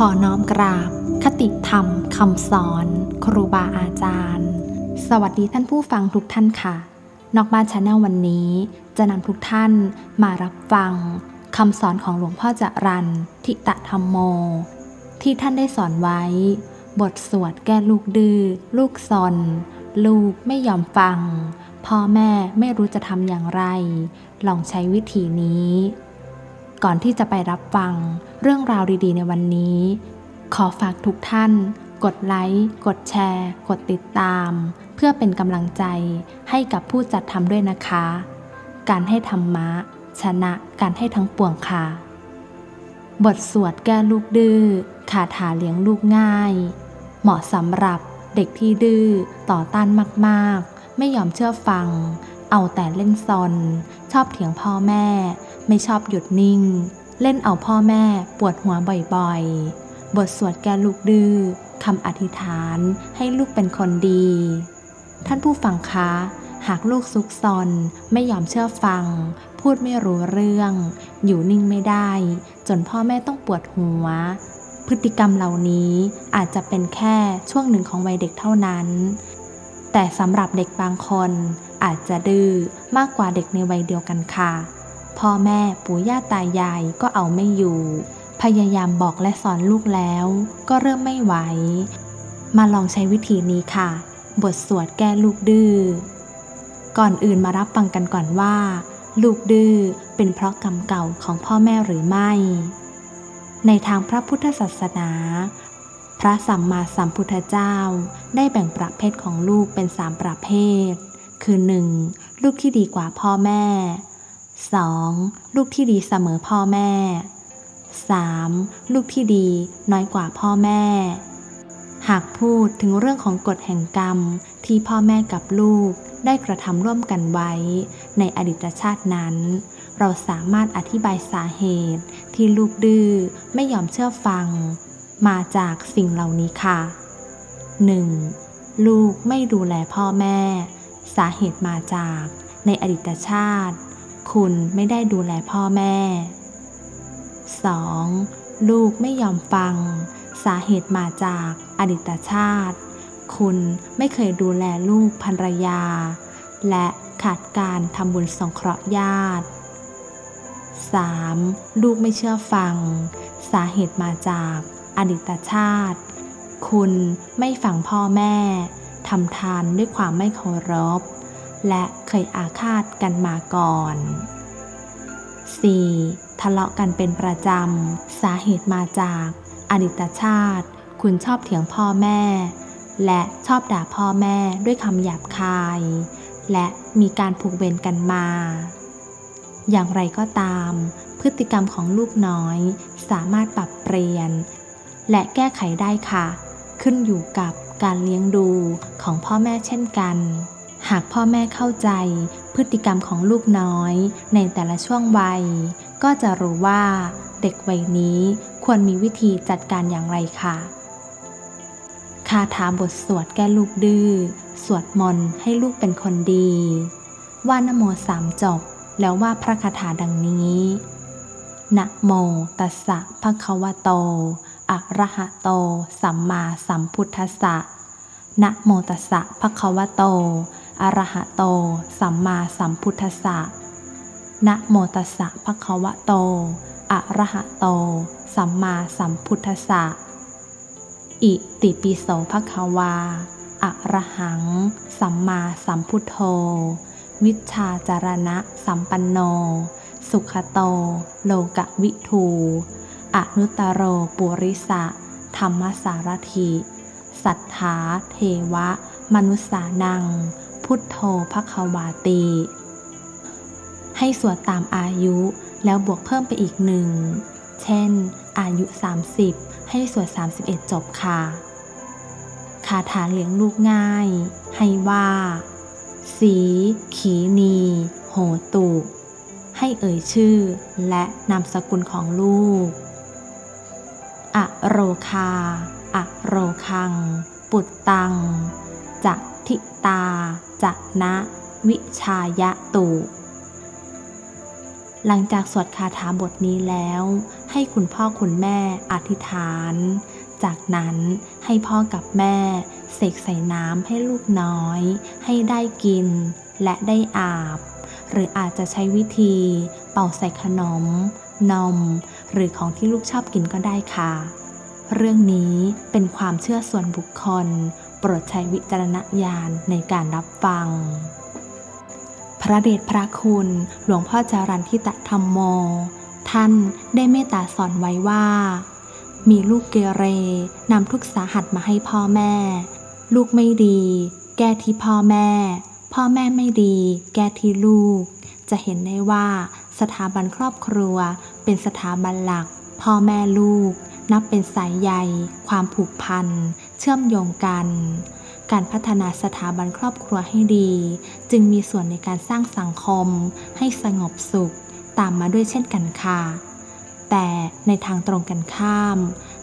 ขอน้อมกราบ คติธรรมคำสอน ครูบาอาจารย์ สวัสดีท่านผู้ฟังทุกท่านค่ะ นอกบ้านชาแนลวันนี้จะนำทุกท่านมารับฟังคำสอนของหลวงพ่อจรันทิตะธรรมโม ที่ท่านได้สอนไว้ บทสวดแก้ลูกดื้อลูกซนลูกไม่ยอมฟัง พ่อแม่ไม่รู้จะทำอย่างไร ลองใช้วิธีนี้ ก่อนที่จะไปรับฟังเรื่องราวดีๆ ในวันนี้ ขอฝากทุกท่าน กดไลค์ กดแชร์ กดติดตาม เพื่อเป็นกำลังใจให้กับผู้จัดทำด้วยนะคะ การให้ธรรมะ ชนะการให้ทั้งปวงค่ะ บทสวดแก้ลูกดื้อคาถาเลี้ยงลูกง่าย เหมาะสำหรับเด็กที่ดื้อต่อต้านมากๆ ไม่ยอมเชื่อฟัง เอาแต่เล่นซน ชอบเถียงพ่อแม่ ไม่ชอบหยุดนิ่ง เล่นเอาพ่อแม่ปวดหัวบ่อยๆ บทสวดแก้ลูกดื้อคำอธิษฐานให้ลูกเป็นคนดี ท่านผู้ฟังคะ หากลูกซุกซนไม่ยอมเชื่อฟัง พูดไม่รู้เรื่อง อยู่นิ่งไม่ได้ จนพ่อแม่ต้องปวดหัว พฤติกรรมเหล่านี้อาจจะเป็นแค่ช่วงหนึ่งของวัยเด็กเท่านั้น แต่สำหรับเด็กบางคนอาจจะดื้อมากกว่าเด็กในวัยเดียวกันค่ะ พ่อแม่ปู่ย่าตายายก็เอาไม่อยู่ พยายามบอกและสอนลูกแล้ว ก็เริ่มไม่ไหว มาลองใช้วิธีนี้ค่ะ บทสวดแก้ลูกดื้อ ก่อนอื่นมารับฟังกันก่อนว่า ลูกดื้อเป็นเพราะกรรมเก่าของพ่อแม่หรือไม่ ในทางพระพุทธศาสนา พระสัมมาสัมพุทธเจ้าได้แบ่งประเภทของลูกเป็นสามประเภท คือ 1. ลูกที่ดีกว่าพ่อแม่ 2. ลูกที่ดีเสมอพ่อแม่ 3. ลูกที่ดีน้อยกว่าพ่อแม่ หากพูดถึงเรื่องของกฎแห่งกรรมที่พ่อแม่กับลูกได้กระทำร่วมกันไว้ ในอดีตชาตินั้น เราสามารถอธิบายสาเหตุที่ลูกดื้อไม่ยอมเชื่อฟัง มาจากสิ่งเหล่านี้ค่ะ 1. ลูกไม่ดูแลพ่อแม่ สาเหตุมาจากในอดีตชาติ คุณไม่ได้ดูแลพ่อแม่ 2. ลูกไม่ยอมฟัง สาเหตุมาจากอดีตชาติ คุณไม่เคยดูแลลูกภรรยา และขาดการทำบุญสงเคราะห์ญาติ 3. ลูกไม่เชื่อฟัง สาเหตุมาจากอดีตชาติ คุณไม่ฟังพ่อแม่ทำทานด้วยความไม่เคารพ และ ยอาฆาตกันมาก่อน 4. ทะเลาะกันเป็นประจำ สาเหตุมาจากอดีตชาติ คุณชอบเถียงพ่อแม่ และชอบด่าพ่อแม่ด้วยคำหยาบคาย และมีการผูกเวรกันมา อย่างไรก็ตาม พฤติกรรมของลูกน้อย สามารถปรับเปลี่ยน และแก้ไขได้ค่ะ ขึ้นอยู่กับการเลี้ยงดูของพ่อแม่เช่นกัน หากพ่อแม่เข้าใจพฤติกรรมของลูกน้อย ในแต่ละช่วงวัย ก็จะรู้ว่าเด็กวัยนี้ควรมีวิธีจัดการอย่างไรค่ะคาถาบทสวดแก้ลูกดื้อ สวดมนต์ให้ลูกเป็นคนดี ว่านโมสามจบ แล้วว่าพระคาถาดังนี้นะโมตัสสะภะคะวะโต อะระหะโต สัมมาสัมพุทธัสสะนะโมตัสสะภะคะวะโต อรหะโต สัมมาสัมพุทธัสสะ นะโมตัสสะภะคะวะโต อะระหะโต สัมมาสัมพุทธัสสะ อิติปิโสภะคะวา อะระหัง สัมมาสัมพุทโธ วิชชาจารณะสัมปันโน สุขโต โลกวิทูอนุตตโรปุริสะ ธรรมสารถิ สัทธาเทวะ มนุษสานัง พุทโธภควาติให้สวดตามอายุแล้วบวกเพิ่มไปอีกหนึ่ง เช่น อายุ 30 ให้สวด 31 จบค่ะ คาถาเลี้ยงลูกง่าย ให้ว่า สี ขีนี โหตุ ให้เอ่ยชื่อและนามสกุลของลูก อโรคา อโรคัง ปุตตังจะทิตา จะนะวิชายะตุหลังจากสวดคาถาบทนี้แล้ว ให้คุณพ่อคุณแม่อธิษฐาน จากนั้นให้พ่อกับแม่เสกใส่น้ำให้ลูกน้อย ให้ได้กินและได้อาบ หรืออาจจะใช้วิธีเป่าใส่ขนม นม หรือของที่ลูกชอบกินก็ได้ค่ะ เรื่องนี้เป็นความเชื่อส่วนบุคคล ปรดใช้วิจารณญาณในการรับฟัง พระเดชพระคุณ หลวงพ่อจารันทิตธรรมโม ท่านได้เมตตาสอนไว้ว่า มีลูกเกเรนำทุกสาหัสมาให้พ่อแม่ ลูกไม่ดี แก้ที่พ่อแม่ พ่อแม่ไม่ดี แก้ที่ลูก จะเห็นได้ว่าสถาบันครอบครัว เป็นสถาบันหลัก พ่อแม่ลูกนับเป็นสายใยความผูกพัน ชื่อมโยงกัน การพัฒนาสถาบันครอบครัวให้ดี จึงมีส่วนในการสร้างสังคม ให้สงบสุข ตามมาด้วยเช่นกันค่ะ แต่ในทางตรงกันข้าม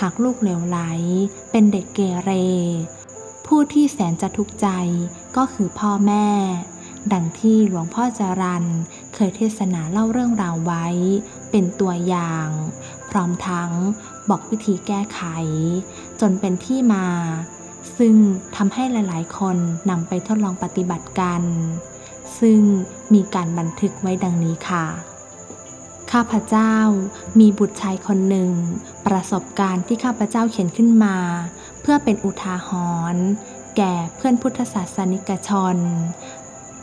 หากลูกเหลวไหล เป็นเด็กเกเร ผู้ที่แสนจะทุกข์ใจก็คือพ่อแม่ ดังที่หลวงพ่อจารันเคยเทศนาเล่าเรื่องราวไว้ เป็นตัวอย่าง พร้อมทั้ง บอกวิธีแก้ไข จนเป็นที่มา ซึ่งทำให้หลายๆ คนนำไปทดลองปฏิบัติกัน ซึ่งมีการบันทึกไว้ดังนี้ค่ะ ข้าพเจ้ามีบุตรชายคนหนึ่ง ประสบการณ์ที่ข้าพเจ้าเขียนขึ้นมา เพื่อเป็นอุทาหรณ์แก่เพื่อนพุทธศาสนิกชน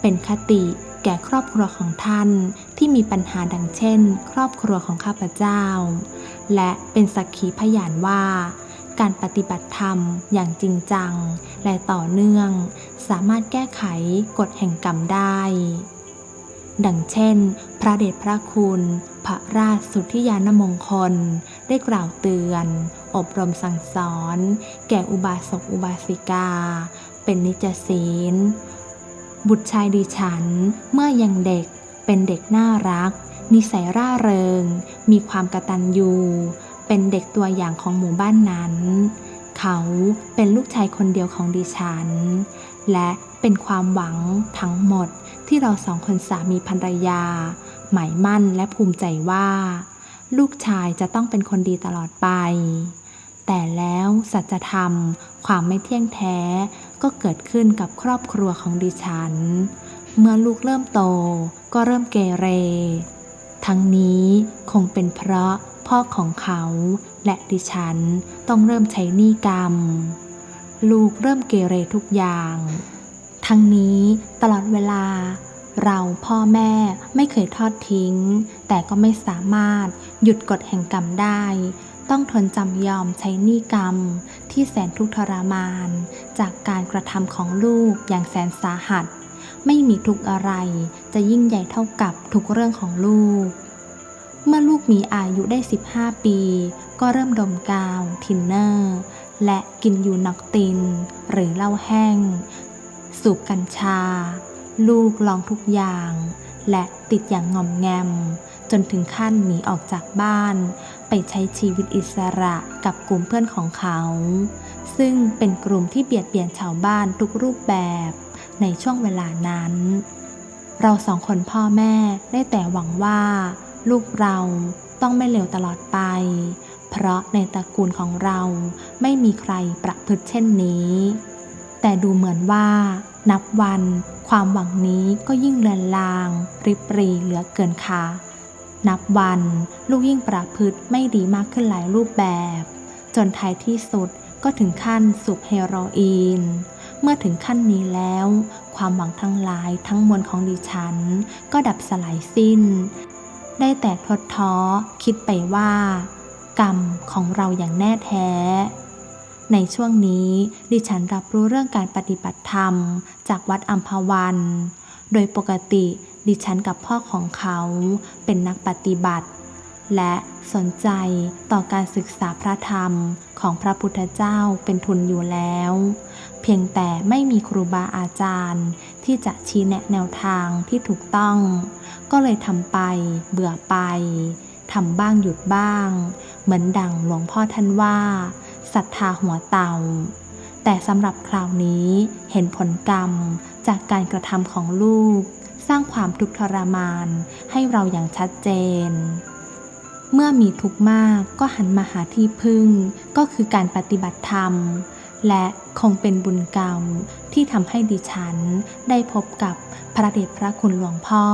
เป็นคติแก่ครอบครัวของท่านที่มีปัญหาดังเช่น ครอบครัวของข้าพเจ้า และเป็นสักขีพยานว่า การปฏิบัติธรรมอย่างจริงจัง และต่อเนื่อง สามารถแก้ไขกฎแห่งกรรมได้ ดังเช่น พระเดชพระคุณ พระราชสุทธิยานมงคล ได้กล่าวเตือน อบรมสั่งสอน แก่อุบาสกอุบาสิกา เป็นนิจศีล บุตรชายดิฉันเมื่อยังเด็กเป็นเด็กน่ารัก นิสัยร่าเริง มีความกระตัญญูเป็นเด็กตัวอย่างของหมู่บ้านนั้น เขาเป็นลูกชายคนเดียวของดิฉัน และเป็นความหวังทั้งหมดที่เราสองคนสามีภรรยา หมายมั่นและภูมิใจว่า ลูกชายจะต้องเป็นคนดีตลอดไป แต่แล้วสัจธรรม ความไม่เที่ยงแท้ก็เกิดขึ้นกับครอบครัวของดิฉัน เมื่อลูกเริ่มโตก็เริ่มเกเร ทั้งนี้คงเป็นเพราะพ่อของเขาและดิฉันต้องเริ่มใช้หนี้กรรม ลูกเริ่มเกเรทุกอย่าง ทั้งนี้ตลอดเวลา เราพ่อแม่ไม่เคยทอดทิ้ง แต่ก็ไม่สามารถหยุดกฎแห่งกรรมได้ ต้องทนจำยอมใช้หนี้กรรม ที่แสนทุกข์ทรมาน จากการกระทำของลูกอย่างแสนสาหัส ไม่มีทุกอะไร จะยิ่งใหญ่เท่ากับทุกเรื่องของลูก เมื่อลูกมีอายุได้ 15 ปี ก็เริ่มดมกาว ทินเนอร์ และกินยูนอกติน หรือเหล้าแห้ง สูบกัญชา ลูกลองทุกอย่าง และติดอย่างงอมแงม จนถึงขั้นหนีออกจากบ้าน ไปใช้ชีวิตอิสระกับกลุ่มเพื่อนของเขา ซึ่งเป็นกลุ่มที่เบียดเบียนชาวบ้านทุกรูปแบบ ในช่วงเวลานั้น เราสองคนพ่อแม่ได้แต่หวังว่า ลูกเราต้องไม่เลวตลอดไป เพราะในตระกูลของเราไม่มีใครประพฤติเช่นนี้ แต่ดูเหมือนว่า นับวันความหวังนี้ก็ยิ่งเลือนลาง ริบรีเหลือเกินค่ะ นับวันลูกยิ่งประพฤติไม่ดีมากขึ้นหลายรูปแบบ จนท้ายที่สุดก็ถึงขั้นสูบเฮโรอีน เมื่อถึงขั้นนี้แล้ว ความหวังทั้งหลายทั้งมวลของดิฉัน ก็ดับสลายสิ้น ได้แต่ทดท้อคิดไปว่า กรรมของเราอย่างแน่แท้ ในช่วงนี้ดิฉันรับรู้เรื่องการปฏิบัติธรรม จากวัดอัมพวัน โดยปกติดิฉันกับพ่อของเขาเป็นนักปฏิบัติ และสนใจต่อการศึกษาพระธรรมของพระพุทธเจ้าเป็นทุนอยู่แล้ว พียงแต่ไม่มีครูบาอาจารย์ ที่จะชี้แนะแนวทางที่ถูกต้อง ก็เลยทำไปเบื่อไปทำบ้างหยุดบ้าง เหมือนดังหลวงพ่อท่านว่าศรัทธาหัวเต่า แต่สำหรับคราวนี้เห็นผลกรรมจากการกระทำของลูก สร้างความทุกข์ทรมานให้เราอย่างชัดเจน เมื่อมีทุกข์มากก็หันมาหาที่พึ่ง ก็คือการปฏิบัติธรรม และคงเป็นบุญกรรมที่ทำให้ดิฉันได้พบกับพระเดชพระคุณหลวงพ่อ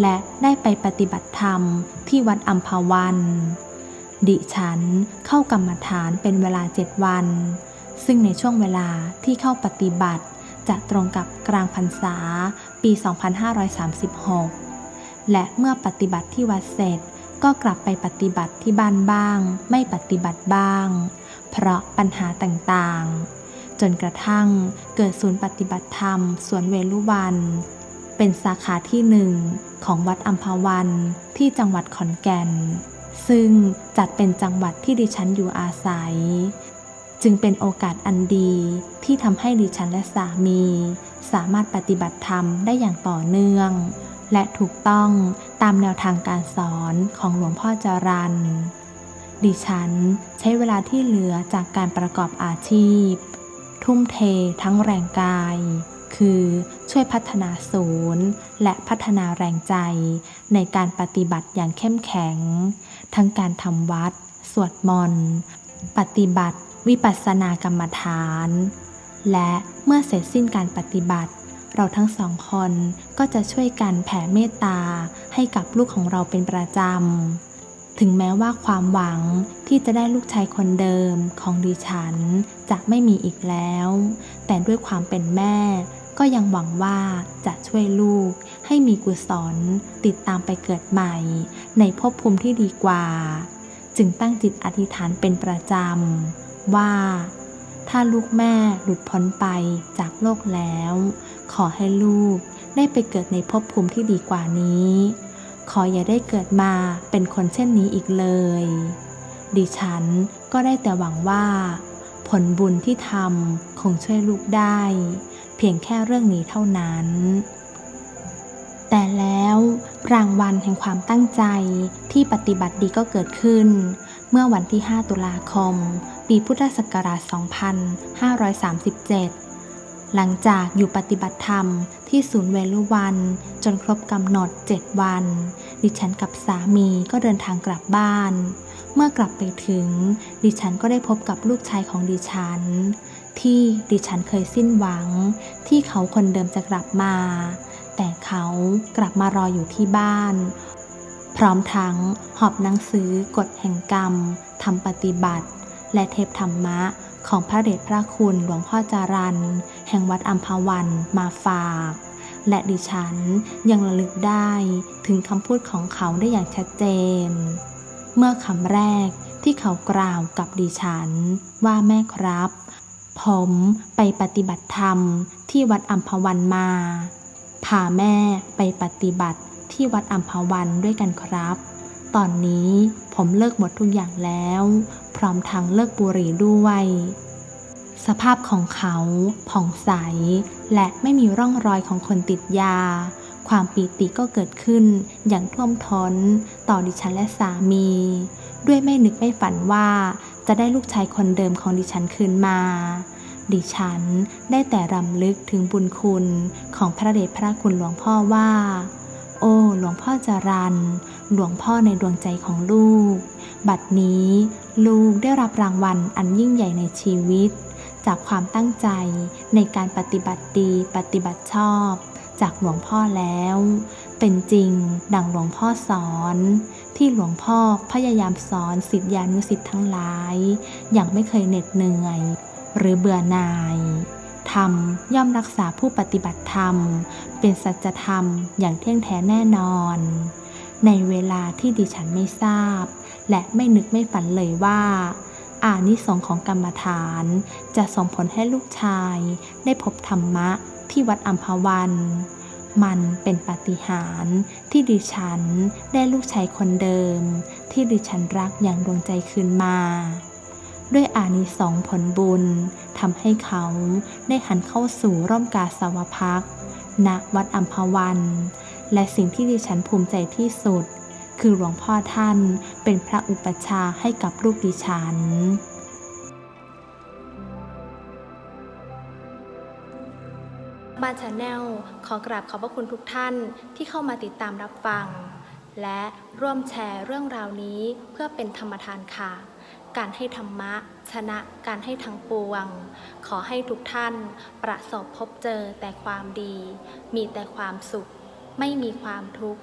และได้ไปปฏิบัติธรรมที่วัดอัมพวัน ดิฉันเข้ากรรมฐานเป็นเวลาเจ็ดวัน ซึ่งในช่วงเวลาที่เข้าปฏิบัติ จะตรงกับกลางพรรษาปี 2536 และเมื่อปฏิบัติที่วัดเสร็จก็กลับไปปฏิบัติที่บ้านบ้าง ไม่ปฏิบัติบ้าง เพราะปัญหาต่างๆ จนกระทั่งเกิดศูนย์ปฏิบัติธรรมสวนเวลุวัน เป็นสาขาที่หนึ่งของวัดอัมพวันที่จังหวัดขอนแก่น ซึ่งจัดเป็นจังหวัดที่ดิฉันอยู่อาศัย จึงเป็นโอกาสอันดีที่ทำให้ดิฉันและสามี สามารถปฏิบัติธรรมได้อย่างต่อเนื่อง และถูกต้องตามแนวทางการสอนของหลวงพ่อจรัน ดิฉันใช้เวลาที่เหลือจากการประกอบอาชีพ ทุ่มเททั้งแรงกาย คือช่วยพัฒนาศูนย์ และพัฒนาแรงใจ ในการปฏิบัติอย่างเข้มแข็ง ทั้งการทำวัด สวดมนต์ ปฏิบัติวิปัสสนากรรมฐาน และเมื่อเสร็จสิ้นการปฏิบัติ เราทั้งสองคนก็จะช่วยกันแผ่เมตตาให้กับลูกของเราเป็นประจำ ถึงแม้ว่าความหวังที่จะได้ลูกชายคนเดิมของดิฉันจะไม่มีอีกแล้ว แต่ด้วยความเป็นแม่ ก็ยังหวังว่าจะช่วยลูก ให้มีกุศลติดตามไปเกิดใหม่ ในภพภูมิที่ดีกว่า จึงตั้งจิตอธิษฐานเป็นประจำ ว่า ถ้าลูกแม่หลุดพ้นไปจากโลกแล้ว ขอให้ลูกได้ไปเกิดในภพภูมิที่ดีกว่านี้ ขออย่าได้เกิดมาเป็นคนเช่นนี้อีกเลย ดิฉันก็ได้แต่หวังว่า ผลบุญที่ทำคงช่วยลูกได้ เพียงแค่เรื่องนี้เท่านั้น แต่แล้วรางวัลแห่งความตั้งใจที่ปฏิบัติดีก็เกิดขึ้น เมื่อวันที่ 5 ตุลาคม ปีพุทธศักราช 2537 หลังจากอยู่ปฏิบัติธรรมที่ศูนย์เวลุวัน จนครบกำหนด 7 วัน ดิฉันกับสามีก็เดินทางกลับบ้าน เมื่อกลับไปถึง ดิฉันก็ได้พบกับลูกชายของดิฉัน ที่ดิฉันเคยสิ้นหวัง ที่เขาคนเดิมจะกลับมา แต่เขากลับมารออยู่ที่บ้าน พร้อมทั้งหอบหนังสือกฎแห่งกรรมทำปฏิบัติ และเทพธรรมะของพระเดชพระคุณหลวงพ่อจารัน แห่งวัดอัมพวันมาฝาก และดิฉันยังระลึกได้ถึงคำพูดของเขาได้อย่างชัดเจน เมื่อคำแรกที่เขากล่าวกับดิฉัน ว่าแม่ครับ ผมไปปฏิบัติธรรมที่วัดอัมพวันมา พาแม่ไปปฏิบัติที่วัดอัมพวันด้วยกันครับ ตอนนี้ผมเลิกหมดทุกอย่างแล้ว พร้อมทั้งเลิกบุหรี่ด้วย สภาพของเขาผ่องใส และไม่มีร่องรอยของคนติดยา ความปีติก็เกิดขึ้นอย่างท่วมท้น ต่อดิฉันและสามี ด้วยไม่นึกไม่ฝันว่า จะได้ลูกชายคนเดิมของดิฉันคืนมา ดิฉันได้แต่รำลึกถึงบุญคุณของพระเดชพระคุณหลวงพ่อว่า โอ้ หลวงพ่อจรัน หลวงพ่อในดวงใจของลูก บัดนี้ลูกได้รับรางวัลอันยิ่งใหญ่ในชีวิต จากความตั้งใจในการปฏิบัติดีปฏิบัติชอบ จากหลวงพ่อแล้ว เป็นจริงดังหลวงพ่อสอน ที่หลวงพ่อพยายามสอนสิทธิานุสิทธิ์ทั้งหลาย อย่างไม่เคยเหน็ดเหนื่อย หรือเบื่อหน่ายธรรมย่อมรักษาผู้ปฏิบัติธรรม เป็นสัจธรรมอย่างเที่ยงแท้แน่นอน ในเวลาที่ดิฉันไม่ทราบ และไม่นึกไม่ฝันเลยว่า อานิสงของกรรมฐาน จะส่งผลให้ลูกชาย ได้พบธรรมะที่วัดอัมพวัน มันเป็นปาฏิหาริย์ที่ดิฉันได้ลูกชายคนเดิม ที่ดิฉันรักอย่างดวงใจคืนมา ด้วยอานิสงผลบุญทำให้เขาได้หันเข้าสู่ร่มกาสาวพักณวัดอัมพวัน และสิ่งที่ดิฉันภูมิใจที่สุด คือหลวงพ่อท่านเป็นพระอุปชฌาย์ให้กับลูกดิฉันบ้านชาแนลขอกราบขอบพระคุณทุกท่านที่เข้ามาติดตามรับฟัง และร่วมแชร์เรื่องราวนี้เพื่อเป็นธรรมทานค่ะ การให้ธรรมะ ชนะการให้ทั้งปวง ขอให้ทุกท่านประสบพบเจอแต่ความดี มีแต่ความสุข ไม่มีความทุกข์